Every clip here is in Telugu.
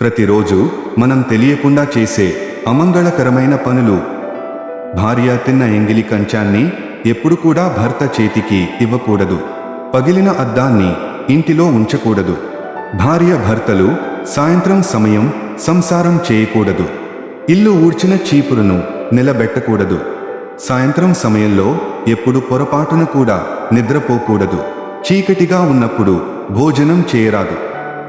ప్రతిరోజు మనం తెలియకుండా చేసే అమంగళకరమైన పనులు. భార్య తిన్న ఎంగిలి కంచాన్ని ఎప్పుడు కూడా భర్త చేతికి ఇవ్వకూడదు. పగిలిన అద్దాన్ని ఇంటిలో ఉంచకూడదు. భార్య భర్తలు సాయంత్రం సమయం సంసారం చేయకూడదు. ఇల్లు ఊడ్చిన చీపురును నిలబెట్టకూడదు. సాయంత్రం సమయంలో ఎప్పుడు పొరపాటున కూడా నిద్రపోకూడదు. చీకటిగా ఉన్నప్పుడు భోజనం చేయరాదు.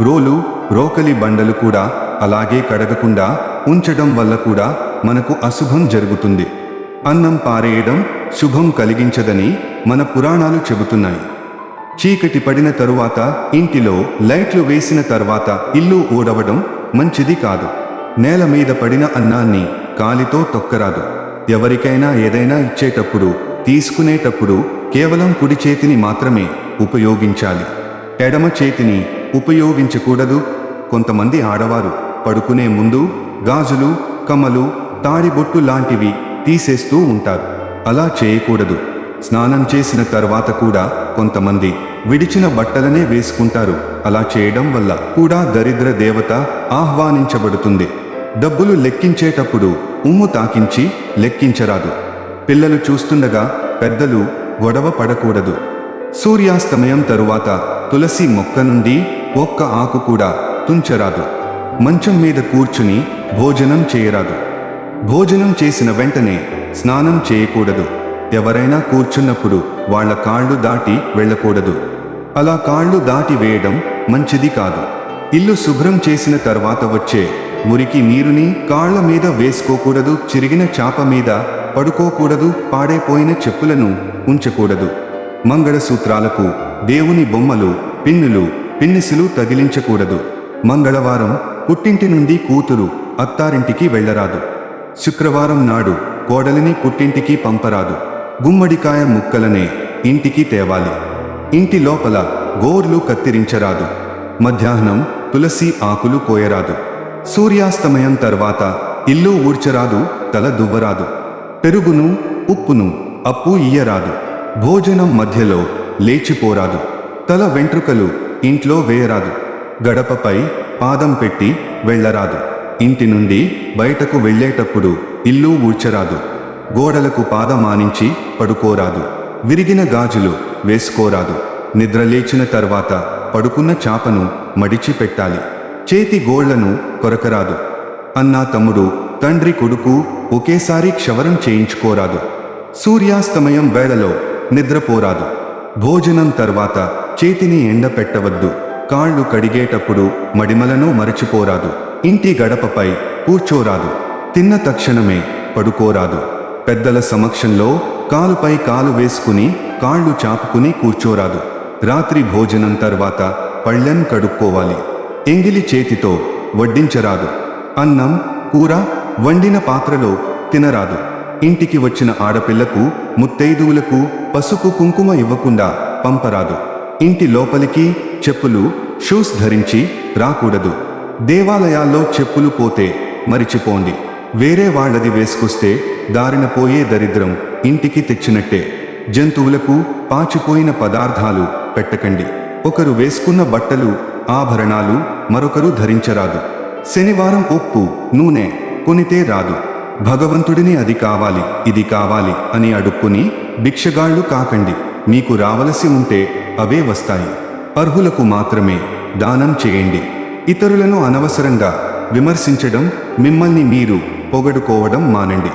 రోలు రోకలి బండలు కూడా అలాగే కడగకుండా ఉంచడం వల్ల కూడా మనకు అశుభం జరుగుతుంది. అన్నం పారేయడం శుభం కలిగించదని మన పురాణాలు చెబుతున్నాయి. చీకటి పడిన తరువాత ఇంటిలో లైట్లు వేసిన తర్వాత ఇల్లు ఊడవడం మంచిది కాదు. నేల మీద పడిన అన్నాన్ని కాలితో తొక్కరాదు. ఎవరికైనా ఏదైనా ఇచ్చేటప్పుడు తీసుకునేటప్పుడు కేవలం కుడి చేతిని మాత్రమే ఉపయోగించాలి. ఎడమ చేతిని ఉపయోగించకూడదు కొంతమంది ఆడవారు పడుకునే ముందు గాజులు కమ్మలు తాడిబొట్టు లాంటివి తీసేస్తూ ఉంటారు. అలా చేయకూడదు. స్నానం చేసిన తర్వాత కూడా కొంతమంది విడిచిన బట్టలనే వేసుకుంటారు. అలా చేయడం వల్ల కూడా దరిద్ర దేవత ఆహ్వానించబడుతుంది. డబ్బులు లెక్కించేటప్పుడు ఉమ్ము తాకించి లెక్కించరాదు. పిల్లలు చూస్తుండగా పెద్దలు గొడవ పడకూడదు. సూర్యాస్తమయం తరువాత తులసి మొక్క నుండి ఒక్క ఆకు కూడా తుంచరాదు మంచం మీద కూర్చుని భోజనం చేయరాదు. భోజనం చేసిన వెంటనే స్నానం చేయకూడదు. ఎవరైనా కూర్చున్నప్పుడు వాళ్ళ కాళ్ళు దాటి వెళ్ళకూడదు. అలా కాళ్ళు దాటి వేయడం మంచిది కాదు. ఇల్లు శుభ్రం చేసిన తర్వాత వచ్చే మురికి నీరుని కాళ్ళ మీద వేసుకోకూడదు చిరిగిన చాప మీద పడుకోకూడదు పాడైపోయిన చెప్పులను ఉంచకూడదు. మంగళసూత్రాలకు దేవుని బొమ్మలు పిన్నులు పిన్నిసులు తగిలించకూడదు. మంగళవారం పుట్టింటి నుండి కూతురు అత్తారింటికి వెళ్ళరాదు. శుక్రవారం నాడు కోడలిని పుట్టింటికి పంపరాదు. గుమ్మడికాయ ముక్కలనే ఇంటికి తేవాలి. ఇంటి లోపల గోర్లు కత్తిరించరాదు. మధ్యాహ్నం తులసి ఆకులు కోయరాదు. సూర్యాస్తమయం తర్వాత ఇల్లు ఊడ్చరాదు తల దువ్వరాదు. పెరుగును ఉప్పును అప్పు ఇయ్యరాదు. భోజనం మధ్యలో లేచిపోరాదు. తల వెంట్రుకలు ఇంట్లో వేయరాదు. గడపపై పాదం పెట్టి వెళ్ళరాదు. ఇంటి నుండి బయటకు వెళ్ళేటప్పుడు ఇల్లు ఊడ్చరాదు. గోడలకు పాదమానించి పడుకోరాదు. విరిగిన గాజులు వేసుకోరాదు. నిద్ర లేచిన తర్వాత పడుకున్న చాపను మడిచి పెట్టాలి. చేతి గోళ్ళను కొరకరాదు. అన్నా తమ్ముడు తండ్రి కొడుకు ఒకేసారి క్షవరం చేయించుకోరాదు. సూర్యాస్తమయం వేళలో నిద్రపోరాదు. భోజనం తర్వాత చేతిని ఎండపెట్టవద్దు. కాళ్ళు కడిగేటప్పుడు మడిమలను మరచిపోరాదు. ఇంటి గడపపై కూర్చోరాదు. తిన్న తక్షణమే పడుకోరాదు. పెద్దల సమక్షంలో కాలుపై కాలు వేసుకుని కాళ్ళు చాపుకుని కూర్చోరాదు. రాత్రి భోజనం తర్వాత పళ్ళెం కడుక్కోవాలి. ఎంగిలి చేతితో వడ్డించరాదు. అన్నం కూర వండిన పాత్రలో తినరాదు. ఇంటికి వచ్చిన ఆడపిల్లకు ముత్తైదువులకు పసుపు కుంకుమ ఇవ్వకుండా పంపరాదు. ఇంటి లోపలికి చెప్పులు షూస్ ధరించి రాకూడదు. దేవాలయాల్లో చెప్పులు పోతే మరిచిపోండి. వేరే వాళ్ళది వేసుకొస్తే దారిన పోయే దరిద్రం ఇంటికి తెచ్చినట్టే. జంతువులకు పాచిపోయిన పదార్థాలు పెట్టకండి. ఒకరు వేసుకున్న బట్టలు ఆభరణాలు మరొకరు ధరించరాదు. శనివారం ఉప్పు నూనె కొనితే రాదు. భగవంతుడిని అది కావాలి ఇది కావాలి అని అడుక్కుని భిక్షగాళ్ళు కాకండి. మీకు రావలసి ఉంటే అవే వస్తాయి. అర్హులకు మాత్రమే దానం చేయండి. ఇతరులను అనవసరంగా విమర్శించడం మిమ్మల్ని మీరు పొగడుకోవడం మానండి.